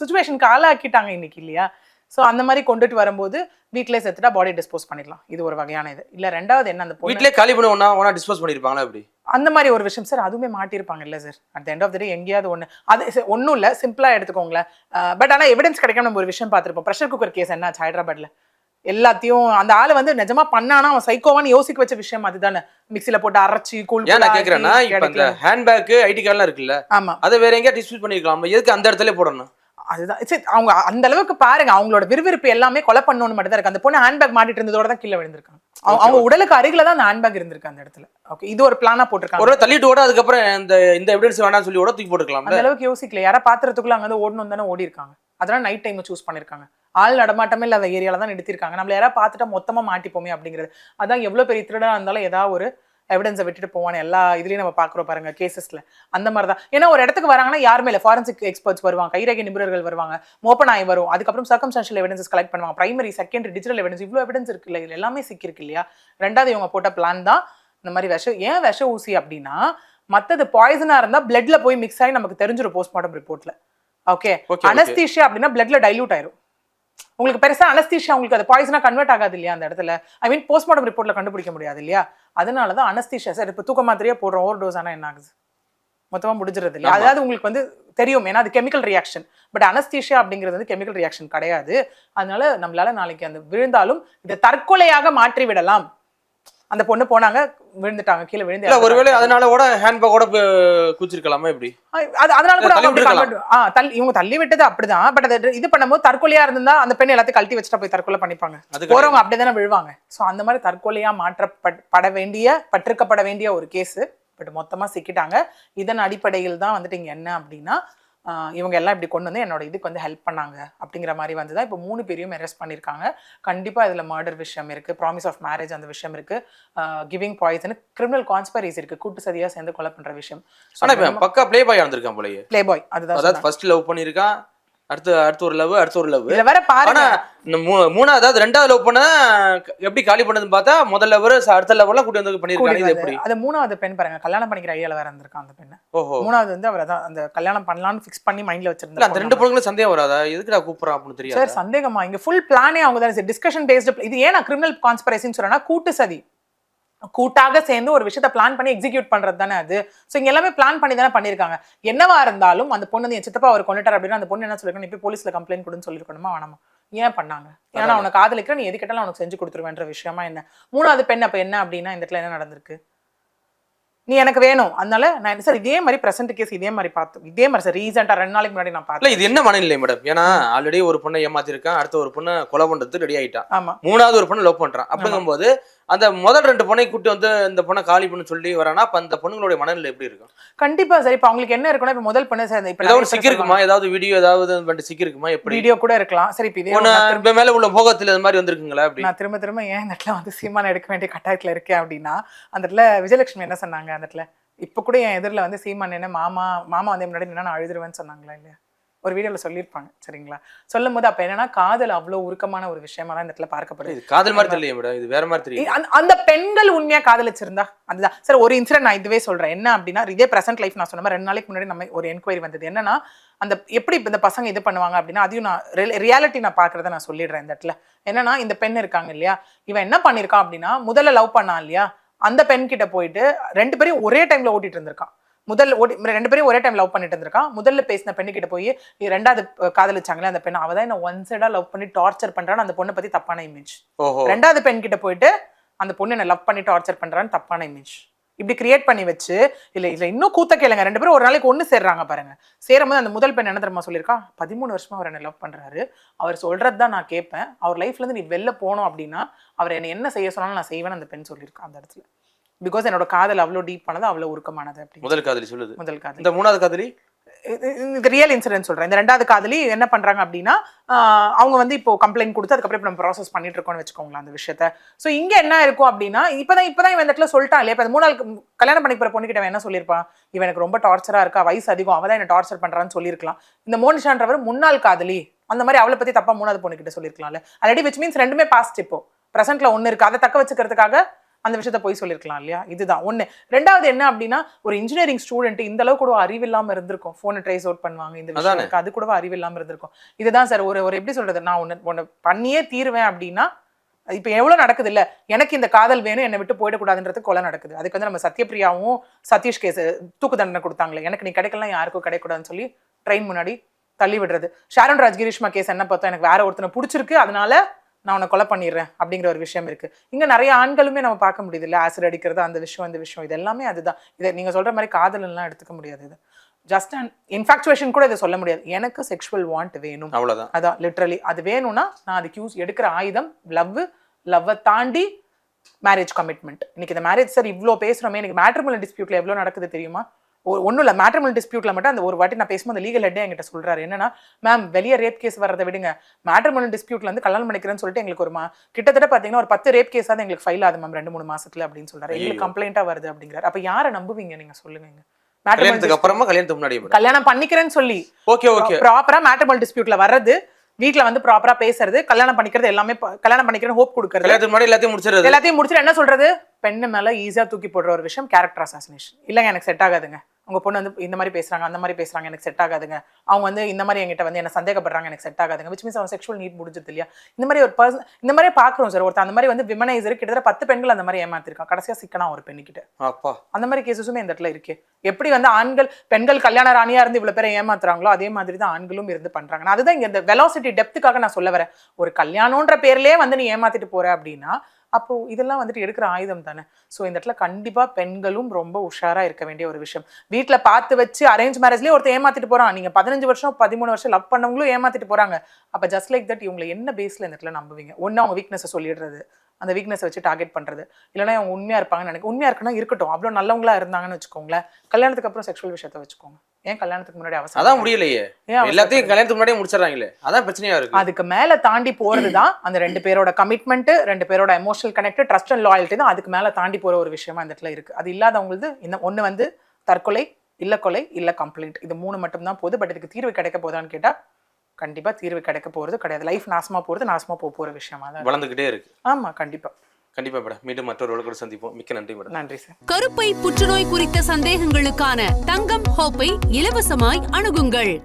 சுச்சுவேஷனுக்கு ஆளாக்கிட்டாங்க இன்னைக்கு இல்லையா? ஸோ அந்த மாதிரி கொண்டுட்டு வரும்போது வீட்டிலே செத்துட்டா பாடி டிஸ்போஸ் பண்ணிடலாம். இது ஒரு வகையான இது. இல்ல ரெண்டாவது என்ன அந்த வீட்லயே காலி பண்ணி ஒன்னா ஒன்னா டிஸ்போஸ் பண்ணிருப்பாங்களா எப்படி? அந்த மாதிரி ஒரு விஷயம் சார் அதுவுமே மாட்டியிருப்பாங்க இல்ல sir at end of the day எங்கேயாவது ஒன்று அது ஒன்றும் இல்லை சிம்பிளாக எடுத்துக்கோங்களேன். பட் ஆனால் எவிடன்ஸ் கிடைக்காம நம்ம ஒரு விஷயம் பார்த்துருப்போம். ப்ரெஷர் குக்கர் கேஸ் என்னாச்சு ஹைதராபாத்ல. எல்லாத்தையும் அந்த ஆளு வந்து நிஜமா பண்ணானா அவன் சைக்கோவான்னு யோசிக்க வச்ச விஷயம் அதுதானே. மிக்சில போட்டு அரைச்சி கூழ் ஏன் நான் கேக்குறேன்னா ஆக்கி இப்ப இந்த. ஹேண்ட்பேக் ஐடி கார்டுலாம் இருக்குல்ல. ஆமா. அதை வேற எங்கேயா டிஸ்பியூட் பண்ணிருக்கலாம். எதுக்கு அந்த இடத்துல போடணும்? அதுதான். சரி அவங்க அந்த அளவுக்கு பாருங்க அவங்களோட விறுவிறுப்பு எல்லாமே கொலை பண்ணணும்னு மட்டும் தான் இருக்கு. அந்த பொண்ணு ஹேண்ட்பேக் மாட்டிட்டு இருந்ததோட தான் கீழே விழுந்திருக்காங்க. அவங்க- உடலுக்கு அருகில தான் அந்த ஹேண்ட்பேக் இருந்திருக்கு அந்த இடத்துல. ஓகே இது ஒரு பிளானா போட்டிருக்காங்க. ஒருவேளை தள்ளிட்டு கூட அதுக்கப்புறம் இந்த இந்த எவிடன்ஸ் வேணாம்னு சொல்லி கூட தூக்கி போட்டுக்கலாம் அந்த அளவுக்கு யோசிக்கல. யாரா பாத்திரத்துக்குள்ள அங்க வந்து ஓடணும் தானே ஓடி இருக்காங்க. அதெல்லாம் நைட் டைம் சூஸ் பண்ணிருக்காங்க. ஆள் நடமாட்டமே இல்லாத ஏரியால தான் நிறுத்திருக்காங்க. நம்மள யாரா பார்த்துட்டா மொத்தமா மாட்டிப்போமே அப்படிங்கிறது. அதான் எவ்வளவு பெரிய திருடா இருந்தாலும் ஏதாவது ஒரு எவிடன்ஸை விட்டுட்டு போவான எல்லா இதுலயும் நம்ம பாக்குறோம் பாருங்க கேசஸ்ல அந்த மாதிரி தான் ஏன்னா ஒரு இடத்துக்கு வராங்கன்னா யாருமே இல்லை. ஃபாரன்சிக் எக்ஸ்பர்ட்ஸ் வருவாங்க கைரேகை நிபுணர்கள் வருவாங்க மோப்பனாய் வரும். அதுக்கப்புறம் சர்க்கம்ஸ்டான்ஷியல் எவிடன்சஸ் கலெக்ட் பண்ணுவாங்க. பிரைமரி செகண்டரி டிஜிட்டல் எவிடன்ஸ் இவ்வளோ எவிடன்ஸ் இருக்குல்ல இது எல்லாமே சிக்கிருக்கு இல்லையா? ரெண்டாவது இவங்க போட்ட பிளான் தான் இந்த மாதிரி விஷ ஏன் விஷ ஊசி அப்படின்னா மத்தது பாய்சனா இருந்தா பிளட்ல போய் மிக்ஸ் ஆகி நமக்கு தெரிஞ்சிடும் போஸ்ட்மார்ட்டம் ரிப்போர்ட்ல ஓகே. அனஸ்தீஷியா அப்படின்னா பிளட்ல டைல்யூட் ஆயிரும். உங்களுக்கு பெருசா அனஸ்தீஷியா உங்களுக்கு அது பாய்சனா கன்வெர்ட் ஆகாது இல்லையா அந்த இடத்துல? ஐ மீன் போஸ்ட்மார்ட்டம் ரிப்போர்ட்ல கண்டுபிடிக்க முடியாது இல்லையா? அதனால தான் அனஸ்தீஷியா சார் இப்போ தூக்க மாத்திரையே போடுறோம் ஓவர் டோஸ் ஆனா என்ன ஆகுது? மொத்தமா முடிஞ்சிருது இல்லையா. அதாவது உங்களுக்கு வந்து தெரியும் ஏன்னா அது கெமிக்கல் ரியாக்ஷன் பட் அனஸ்தீஷியா அப்படிங்கிறது வந்து கெமிக்கல் ரியாக்ஷன் கிடையாது. அதனால நம்மளால நாளைக்கு அந்த விழுந்தாலும் இதை தற்கொலையாக மாற்றி விடலாம் அந்த பொண்ணு போனாங்க விழுந்துட்டாங்க கீழே விழுந்து ஒருவேளை. அதனால கூட ஹேண்ட்பேக் கூட குச்சிருக்கலாமா எப்படி? அது அதனால கூட ஆ, தள்ளி இவங்க தள்ளி விட்டது அப்படிதான் பட் அது இது பண்ணும்போது தற்கொலையா இருந்தா அந்த பெண் எல்லாத்தையும் கழட்டி வச்சுட்டா போய் தற்கொலை பண்ணிப்பாங்க. போறவங்க அப்படிதானே விழுவாங்க. சோ அந்த மாதிரி தற்கொலையா மாற்றப்பட வேண்டிய பட்டிருக்கப்பட வேண்டிய ஒரு கேஸ் பட் மொத்தமா சிக்கிட்டாங்க. இதன் அடிப்படையில் தான் வந்துட்டு இங்க என்ன அப்படின்னா இவங்க எல்லாம் இப்படி கொண்டு வந்து என்னோட இதுக்கு வந்து ஹெல்ப் பண்ணாங்க அப்படிங்கிற மாதிரி வந்து தான் இப்போ மூணு பேரையும் அரெஸ்ட் பண்ணியிருக்காங்க. கண்டிப்பா இதுல மர்டர் விஷயம் இருக்கு ப்ராமிஸ் ஆஃப் மேரேஜ் அந்த விஷயம் இருக்கு கிவிங் பாய்சன் கிரிமினல் கான்ஸ்பைரிஸ் இருக்கு கூட்டு சதியா சேர்ந்து கொலை பண்ற விஷயம். பக்கா ப்ளே பாய் இருந்திருக்கான் போலயே. பிளே பாய் அதுதான் ஃபர்ஸ்ட் லவ் பண்ணிருக்கான் அடுத்து அடுத்து ஒரு லவ் அடுத்து ஒரு லவ் இதுல வேற பாருங்க. இந்த மூணாவது அதாவது ரெண்டாவது லவ் பண்ண எப்படி காலி பண்ணதுன்னு பார்த்தா முதல் லவர் அடுத்த லெவல்ல கூட்டி வந்து பண்ணிருக்காங்க இது எப்படி? அது மூணாவது பெண் பாருங்க கல்யாணம் பண்ணிக்கிற ஐடியால வேற இருந்திருக்கான் அந்த பெண்ணு. ஓஹோ. மூணாவது வந்து அவர் தான் அந்த கல்யாணம் பண்ணலாம்னு ஃபிக்ஸ் பண்ணி மைண்ட்ல இல்ல வச்சிருந்தாங்க அந்த ரெண்டு பொண்ணுங்களும் சந்தேகம் வராதா? எதுக்குடா கூப்பிடுறான் அப்படின்னு தெரியாது? சார் சந்தேகமா? இங்க ஃபுல் பிளானே அவங்க தான். டிஸ்கஷன் பேஸ்டு இது ஏன் நான் கிரிமினல் கான்ஸ்பரசின்னு சொல்றேன்னா கூட்டு சதி. கூட்டாக சேர்ந்து ஒரு விஷயத்த பிளான் பண்ணி எக்ஸிக்யூட் பண்றது தானே அது? ஸோ இங்க எல்லாமே பிளான் பண்ணி தானே பண்ணிருக்காங்க. என்னவா இருந்தாலும் அந்த பொண்ணு வந்து என் சித்தப்பா அவர் கொண்டுட்டார் அப்படின்னா அந்த பொண்ணு என்ன சொல்லிருக்கணும்? போய் போலீஸ்ல கம்ப்ளைண்ட் கொடுன்னு சொல்லிருக்கணுமா? வேணாமா? ஏன் பண்ணாங்க? ஏன்னா அவனை காதலிக்கிற நீ எது கேட்டாலும் அவனுக்கு செஞ்சு கொடுத்துருவேன்ற விஷயமா என்ன? மூணாவது பெண் அப்ப என்ன அப்படின்னா இந்த இடத்துல என்ன நடந்திருக்கு? நீ எனக்கு வேணும். அதனால நான் சார் இதே மாதிரி பிரசன்ட் கேஸ் இதே மாதிரி பார்த்தோம். இதே மாதிரி சார் ரீசெண்டா ரெண்டு நாளைக்கு முன்னாடி நான் பார்த்தேன் இது என்ன மனநிலை மேடம் ஏன்னா ஆல்ரெடி ஒரு பொண்ணை ஏமாத்திருக்கான் அடுத்த ஒரு பொண்ணை கொலை பண்றதுக்கு ரெடி ஆயிட்டான் ஆமா. மூணாவது ஒரு பொண்ணை லவ் பண்றான். அப்படிங்கும்போது அந்த முதல் ரெண்டு பொண்ணை கூட்டி வந்து இந்த பொண்ணை காலி பண்ணு சொல்லி வரானா அப்ப அந்த பொண்ணுங்களுடைய மனநிலை எப்படி இருக்கும்? கண்டிப்பா சார் இப்ப அவங்களுக்கு என்ன இருக்குன்னா இப்ப முதல் பண்ண சார் இப்ப ஏதாவது சிக்கி இருக்குமா ஏதாவது வீடியோ ஏதாவது வந்துட்டு சிக்கி இருக்குமா எப்படி? வீடியோ கூட இருக்கலாம். சரி இப்ப இதே இப்ப மேல உள்ள போகத்துல இந்த மாதிரி வந்திருக்குங்களா அப்படி? நான் திரும்ப திரும்ப ஏன் இந்த இடத்துல வந்து சீமான எடுக்க வேண்டிய கட்டாயத்துல இருக்கேன் அப்படின்னா அந்த இடத்துல விஜயலட்சுமி என்ன சொன்னாங்க? அந்த இடத்துல இப்ப கூட என் எதிரில் வந்து சீமான் என்ன மாமா மாமா வந்து முன்னாடி நின்னா நான் அழுதுருவேன்னு சொன்னாங்களா இல்லையா? ஒரு வீடியோல சொல்லியிருப்பாங்க சரிங்களா? சொல்லும் போது அப்ப என்னன்னா காதல் அவ்வளவு உருக்கமான ஒரு விஷயமா தான் இந்த இடத்துல பார்க்கப்படுது. இது காதல் மாதிரி தெரியல இது வேற மாதிரி தெரியும் அந்த- பெண்கள் உண்மையா காதலிச்சிருந்தா அதுதான். சார் ஒரு இன்சிடென்ட் நான் இதுவே சொல்றேன். என்ன அப்படின்னா இதே பிரசன்ட் லைஃப் நான் சொன்ன மாதிரி ரெண்டு நாளைக்கு முன்னாடி நம்ம ஒரு என்கொயரி வந்தது. என்னன்னா அந்த எப்படி இப்ப இந்த பசங்க இது பண்ணுவாங்க அப்படின்னா அதையும் நான் ரியாலிட்டி நான் பாக்குறத நான் சொல்லிடுறேன் இந்த இடத்துல. என்னன்னா இந்த பெண் இருக்காங்க இல்லையா? இவன் என்ன பண்ணிருக்கான் அப்படின்னா முதல்ல லவ் பண்ணான் இல்லையா? அந்த பெண் கிட்ட போயிட்டு ரெண்டு பேரையும் ஒரே டைம்ல ஓட்டிட்டு இருந்திருக்கான் முதல்ல ஓடி ரெண்டு பேரும் ஒரே டைம் லவ் பண்ணிட்டு இருந்திருக்கான். முதல்ல பேசின பெண்ணு கிட்ட போய் ரெண்டாவது காதலிச்சாங்களே அந்த பெண் அவ தான் என்ன ஒன் சைடா லவ் பண்ணி டார்ச்சர் பண்றான்னு அந்த பொண்ணை பத்தி தப்பான இமேஜ் ரெண்டாவது பெண் கிட்ட போயிட்டு அந்த பொண்ணு என்ன லவ் பண்ணி டார்ச்சர் பண்றான்னு தப்பான இமேஜ் இப்படி கிரியேட் பண்ணி வச்சு இல்ல இல்ல இன்னும் கூத்த கேளுங்க. ரெண்டு பேரும் ஒரு நாளைக்கு ஒண்ணு சேர்றாங்க பாருங்க. சேரும்போது அந்த முதல் பெண் என்ன தெரியுமா சொல்லியிருக்கா? பதிமூணு வருஷமா அவர் என்ன லவ் பண்றாரு. அவர் சொல்றது தான் நான் கேட்பேன். அவர் லைஃப்ல இருந்து நீ வெளில போனோம் அப்படின்னா அவர் என்ன என்ன செய்ய சொன்னாலும் நான் செய்வேன்னு அந்த பெண் சொல்லியிருக்கா அந்த இடத்துல. பிகாஸ் என்னோட காதல் அவ்வளோ டீப் பண்ணது அவ்வளோ உருக்கமானது அப்படி முதல் காதலி சொல்லுது. முதல் காதல். இந்த மூணாவது காதலி? இந்த ரியல் இன்சிடென்ட் சொல்றேன். இந்த ரெண்டாவது காதலி என்ன பண்றாங்க அப்படின்னா அவங்க வந்து இப்போ கம்ப்ளைண்ட் கொடுத்து அதுக்கப்புறம் இப்போ நம்ம ப்ராசஸ் பண்ணிட்டு இருக்கோம்னு வச்சுக்கோங்களேன் அந்த விஷயத்த. ஸோ இங்க என்ன இருக்கும் அப்படின்னா இப்பதான் இப்பதான் இவன் இந்த இடத்துல சொல்லிட்டான் இல்லையா? இப்போ அந்த மூணு மு- கல்யாணம் பண்ணி போற பொண்ணுகிட்ட அவன் என்ன சொல்லியிருப்பான்? இவன் எனக்கு ரொம்ப டார்ச்சரா இருக்கா? வயசு அதிகம் அவதான் என்ன டார்ச்சர் பண்றான்னு சொல்லியிருக்கலாம். இந்த மோனிஷான்றவர் முன்னாள் காதலி. அந்த மாதிரி அவளை பத்தி தப்பா மூணாவது பொண்ணுகிட்ட சொல்லியிருக்கலாம்ல. ஆல்ரெடி விச் மீன்ஸ் ரெண்டுமே பாஸ்ட் இப்போ. ப்ரெசென்ட்ல ஒன்னு இருக்கு. அதை தக்க வச்சுக்கிறதுக்காக அந்த விஷயத்த போய் சொல்லியிருக்கலாம் இல்லையா? இதுதான். ஒண்ணு. ரெண்டாவது என்ன அப்படின்னா ஒரு இன்ஜினியரிங் ஸ்டூடெண்ட் இந்த அளவு கூட அறிவு இல்லாம இருந்திருக்கும் போனை ட்ரேஸ் அவுட் பண்ணுவாங்க இந்த விஷயம். அது கூட அறிவு இல்லாம இருந்திருக்கும். இதுதான் சார் ஒரு ஒரு எப்படி சொல்றது? நான் ஒன்னு ஒன்னு பண்ணியே தீருவேன் அப்படின்னா இப்ப எவ்வளவு நடக்குது இல்ல? எனக்கு இந்த காதல் வேணும் என்னை விட்டு போயிடக்கூடாதுன்றது கொலை நடக்குது. அதுக்கு வந்து நம்ம சத்யபிரியாவும் சதீஷ் கேஸ் தூக்கு தண்டனை கொடுத்தாங்களே. எனக்கு நீ கிடைக்கலாம் யாருக்கும் கிடைக்கூடாதுன்னு சொல்லி ட்ரெயின் முன்னாடி தள்ளி விடுறது. ஷாரன் ராஜ் கிரீஷ்மா கேஸ் என்ன பார்த்தோம் எனக்கு வேற ஒருத்தனை பிடிச்சிருக்கு. அதனால நான் உன்னை கொலை பண்ணிடுறேன் அப்படிங்கிற ஒரு விஷயம் இருக்கு. இங்க நிறைய ஆண்களுமே நம்ம பார்க்க முடியுது இல்ல? ஆசிட் அடிக்கிறது அந்த விஷயம் இந்த விஷயம் இது எல்லாமே அதுதான். இதை நீங்க சொல்ற மாதிரி காதல் எல்லாம் எடுத்துக்க முடியாது இது. ஜஸ்ட் அண்ட் இன்ஃபாக்சுவேஷன் கூட இதை சொல்ல முடியாது. எனக்கு செக்ஷுவல் வாண்ட் வேணும். அவ்வளவுதான். அதான் லிட்ரலி அது வேணும்னா நான் அதுக்கு யூஸ் எடுக்கிற ஆயுதம் லவ் லவ்வை தாண்டி மேரேஜ் கமிட்மெண்ட் இன்னைக்கு இந்த மேரேஜ் சார் இவ்வளோ பேசுகிறோமே எனக்கு மேட்ரிமோனல் டிஸ்பியூட்ல எவ்வளோ நடக்குது தெரியுமா? ஒன்றும் இல்லை மேட்ரிமோனல் டிஸ்பியூட்ல மட்டும் அந்த ஒரு வாட்டி நான் பேசும்போது அந்த லீகல் ஹெட்டே என்கிட்ட சொல்றாரு. என்னன்னா மேம் வெளியே ரேப் கேஸ் வர்றதை விடுங்க. மேட்ரிமோனல் டிஸ்பியூட்ல வந்து கல்யாணம் பண்ணிக்கிறேன்னு சொல்லிட்டு எங்களுக்கு ஒரு மா கிட்டத்தட்ட பார்த்தீங்கன்னா ஒரு பத்து ரேப் கேஸாவது எங்களுக்கு ஃபைல் ஆகுது மேம் ரெண்டு மூணு மாசத்துல அப்படின்னு சொல்றாரு. எங்களுக்கு. கம்ப்ளைண்ட்டாக வருது அப்படிங்கிறாரு. அப்போ யாரை நம்புவீங்க நீங்க சொல்லுங்க மேட்ரிமோனல் கல்யாணத்துக்கு அப்புறமா கல்யாணத்துக்கு முன்னாடி கல்யாணம் பண்ணிக்கிறேன்னு சொல்லி. ஓகே ஓகே ப்ராப்பரா மேட்ரிமோனல் டிஸ்பியூட்ல வர்றது வீட்ல வந்து ப்ராப்பரா பேசுறது கல்யாணம் பண்ணிக்கிறது எல்லாமே கல்யாணம் பண்ணிக்கிற ஹோப் கொடுக்கறது. எல்லாத்தையும் முடிச்சிருது எல்லாத்தையும் முடிச்சுட்டு என்ன சொல்றது? பெண்ணு மேல ஈஸியா தூக்கி போடுற ஒரு விஷயம் கேரக்டர் அசாசினேஷன் இல்லைங்க எனக்கு செட் ஆகாதுங்க. உங்க பொண்ணு வந்து இந்த மாதிரி பேசுறாங்க அந்த மாதிரி பேசுறாங்க எனக்கு செட் ஆகாதுங்க. அவங்க வந்து இந்த மாதிரி என்கிட்ட வந்து என்ன சந்தேகப்படுறாங்க எனக்கு செட் ஆகாதுங்க. விச் மீன்ஸ் அவன் செக்ஷுவல் நீட் முடிஞ்சது இல்லையா? இந்த மாதிரி ஒரு பர்சன் இந்த மாதிரி பாக்குறோம் சார் ஒருத்தர் அந்த மாதிரி வந்து விமனைசர் கிட்டத்தட்ட பத்து பெண்கள் அந்த மாதிரி ஏமாத்திருக்கான். கடைசியா சிக்கனா ஒரு பெண்ணுக்கிட்ட. அப்பா. அந்த மாதிரி கேசஸுமே இந்த இடத்துல இருக்கு. எப்படி வந்து ஆண்கள் பெண்கள் கல்யாண ராணியா இருந்து இவ்வளவு பேரை ஏமாத்துறாங்களோ அதே மாதிரி தான் ஆண்களும் இருந்து பண்றாங்க. நான் அதுதான் இங்க இந்த வெலாசிட்டி டெப்த்துக்காக நான் சொல்ல வரேன். ஒரு கல்யாணம்ன்ற பேர்லயே வந்து நீ ஏமாத்திட்டு போற அப்படின்னா அப்போ இதெல்லாம் வந்துட்டு எடுக்கிற ஆயுதம் தானே? ஸோ இந்த இடத்துல கண்டிப்பாக பெண்களும் ரொம்ப உஷாராக இருக்க வேண்டிய ஒரு விஷயம். வீட்டில் பார்த்து வச்சு அரேஞ்ச் மேரேஜ்லேயே ஒருத்தர் ஏமாத்திட்டு போகிறான் நீங்கள் பதினஞ்சு வருஷம் பதிமூணு வருஷம் லவ் பண்ணவங்களும் ஏமாத்திட்டு போகிறாங்க அப்போ ஜஸ்ட் லைக் தட் இவங்களை என்ன பேஸில் இந்த இடத்துல நம்புவீங்க? ஒன்று அவங்க வீக்னஸை சொல்லிடுறது அந்த வீக்னஸை வச்சு டார்கெட் பண்ணுறது இல்லைன்னா அவங்க உண்மையாக இருப்பாங்கன்னு நினைக்க உண்மையாக இருக்குன்னா இருக்கட்டும். அவ்வளோ நல்லவங்களாக இருந்தாங்கன்னு வச்சுக்கோங்களேன். கல்யாணத்துக்கு அப்புறம் செக்ஷுவல் விஷயத்தை வச்சுக்கோங்க. ஏன் கல்யாணத்துக்கு முன்னாடி அவசரம் அதான் முடியலையே? எல்லாத்தையும் கல்யாணத்துக்கு முன்னாடியே முடிச்சிடறாங்களே. அதான் பிரச்சனையா இருக்கு. அதுக்கு மேல தாண்டி போறது தான் அந்த ரெண்டு பேரோட கமிட்மெண்ட் ரெண்டு பேரோட emotional connect trust and loyalty தான் அதுக்கு மேல தாண்டி போற ஒரு விஷயமா இந்த இடத்துல இருக்கு. அது இல்லாதவங்களுக்கு இந்த ஒண்ணு வந்து தற்கொலை இல்ல கொலை இல்ல கம்ப்ளைண்ட் இது மூணு மட்டும் தான் போகுது. பட் இதுக்கு தீர்வு கிடைக்க போதான்னு கேட்டா கண்டிப்பா தீர்வு கிடைக்க போறது கிடையாது. லைஃப் நாசமா போறது நாசமா போக போற விஷயமா தான். வளர்ந்துகிட்டே இருக்கு. ஆமா கண்டிப்பா. கண்டிப்பா மேடம். மீண்டும் மற்றொரு கூட சந்திப்போம். மிக்க நன்றி மேடம். நன்றி சார். கருப்பை புற்றுநோய் குறித்த சந்தேகங்களுக்கான தங்கம் ஹோப்பை இலவசமாய் அணுகுங்கள்.